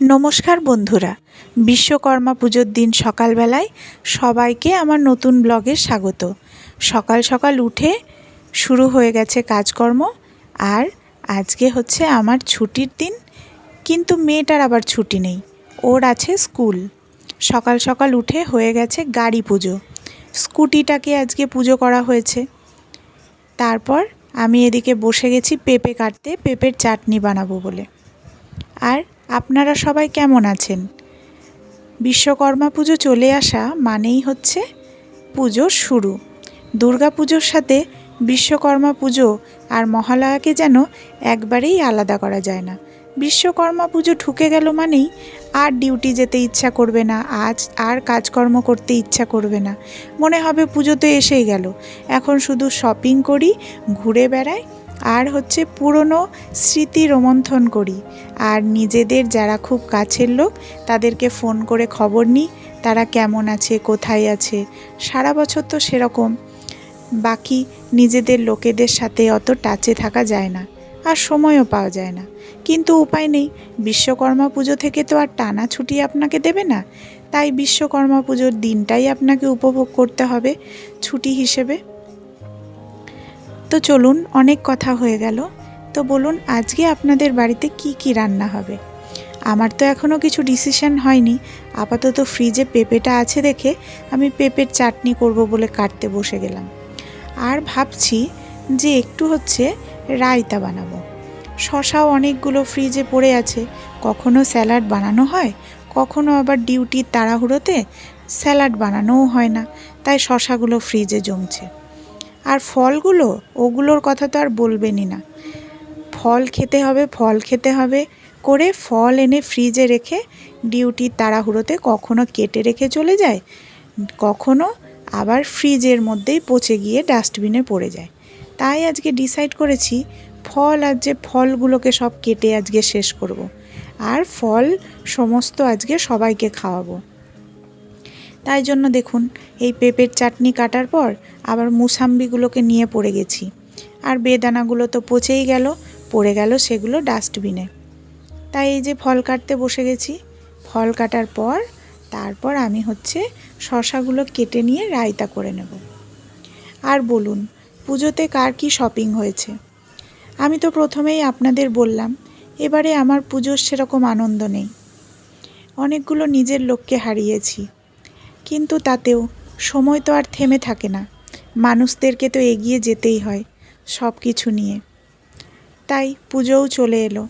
নমস্কার বন্ধুরা, বিশ্বকর্মা পুজোর দিন সকালবেলায় সবাইকে আমার নতুন ব্লগে স্বাগত। সকাল সকাল উঠে শুরু হয়ে গেছে কাজকর্ম আর আজকে হচ্ছে আমার ছুটির দিন, কিন্তু মেয়েটার আবার ছুটি নেই, ওর আছে স্কুল। সকাল সকাল উঠে হয়ে গেছে গাড়ি পুজো, স্কুটিটাকে আজকে পুজো করা হয়েছে। তারপর আমি এদিকে বসে গেছি পেঁপে কাটতে, পেঁপের চাটনি বানাবো বলে। আর আপনারা সবাই কেমন আছেন? বিশ্বকর্মা পুজো চলে আসা মানেই হচ্ছে পুজোর শুরু। দুর্গা পুজোর সাথে বিশ্বকর্মা পুজো আর মহালয়াকে যেন একবারেই আলাদা করা যায় না। বিশ্বকর্মা পুজো ঢুকে গেল মানেই আর ডিউটি যেতে ইচ্ছা করবে না, আজ আর কাজকর্ম করতে ইচ্ছা করবে না। মনে হবে পুজো তো এসেই গেল। এখন শুধু শপিং করি, ঘুরে বেড়াই আর হচ্ছে পুরনো স্মৃতি রোমন্থন করি। আর নিজেদের যারা খুব কাছের লোক, তাদেরকে ফোন করে খবর নিই, তারা কেমন আছে, কোথায় আছে। সারা বছর তো সেরকম। বাকি নিজেদের লোকেদের সাথে অত টাচে থাকা যায় না আর সময়ও পাওয়া যায় না। কিন্তু উপায় নেই। বিশ্বকর্মা পুজো থেকে তো আর টানা ছুটি আপনাকে দেবে না। তাই বিশ্বকর্মা পুজোর দিনটাই আপনাকে উপভোগ করতে হবে। ছুটি হিসেবে তো চলুন, অনেক কথা হয়ে গেল। তো বলুন, আজকে আপনাদের বাড়িতে কি কি রান্না হবে? আমার তো এখনও কিছু ডিসিশন হয়নি। আপাতত ফ্রিজে পেঁপেটা আছে দেখে আমি পেঁপের চাটনি করব বলে কাটতে বসে গেলাম। আর ভাবছি যে একটু হচ্ছে রায়তা বানাবো। শশাও অনেকগুলো ফ্রিজে পড়ে আছে। কখনো স্যালাড বানানো হয়, কখনো আবার ডিউটির তাড়াহুড়োতে স্যালাড বানানোও হয় না। তাই শশাগুলো ফ্রিজে জমছে। আর ফলগুলো, ওগুলোর কথা তো আর বলবেনই না। ফল খেতে হবে, ফল খেতে হবে করে ফল এনে ফ্রিজে রেখে ডিউটির তাড়াহুড়োতে কখনো কেটে রেখে চলে যায়, কখনো আবার ফ্রিজের মধ্যেই পচে গিয়ে ডাস্টবিনে পড়ে যায়। তাই আজকে ডিসাইড করেছি ফল আর যে ফলগুলোকে সব কেটে আজকে শেষ করব। আর ফল সমস্ত আজকে সবাইকে খাওয়াবো। তাই জন্য দেখুন, এই পেঁপের চাটনি কাটার পর আবার মুসাম্বিগুলোকে নিয়ে পড়ে গেছি। আর বেদানাগুলো তো পচেই গেল, পড়ে গেল সেগুলো ডাস্টবিনে। তাই এই যে ফল কাটতে বসে গেছি, ফল কাটার পর তারপর আমি হচ্ছে শশাগুলো কেটে নিয়ে রায়তা করে নেব। আর বলুন, পুজোতে কার কি শপিং হয়েছে? আমি তো প্রথমেই আপনাদের বললাম, এবারে আমার পুজোর সেরকম আনন্দ নেই। অনেকগুলো নিজের লোককে হারিয়েছি। কিন্তু তাতেও সময় তো আর থেমে থাকে না। মানুষদেরকে তো এগিয়ে যেতেই হয় সব কিছু নিয়ে। তাই পুজোও চলে এলো।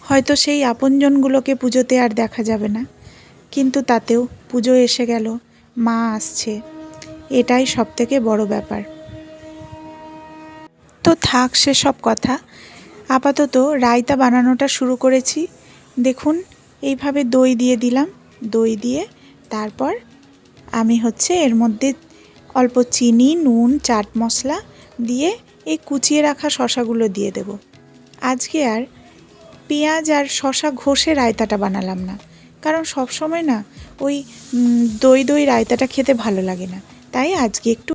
হয়তো সেই আপনজনগুলোকে পুজোতে আর দেখা যাবে না, কিন্তু তাতেও পুজো এসে গেল, মা আসছে। এটাই সব থেকে বড় ব্যাপার। তো থাক সেসব কথা। আপাতত রায়তা বানানোটা শুরু করেছি। দেখুন, এইভাবে দই দিয়ে দিলাম। দই দিয়ে তারপর আমি হচ্ছে এর মধ্যে অল্প চিনি, নুন, চাট মশলা দিয়ে এই কুচিয়ে রাখা শশাগুলো দিয়ে দেব। আজকে আর পেঁয়াজ আর শশা ঘষে রায়তাটা বানালাম না। কারণ সব সময় না ওই দই দই রায়তাটা খেতে ভালো লাগে না। তাই আজকে একটু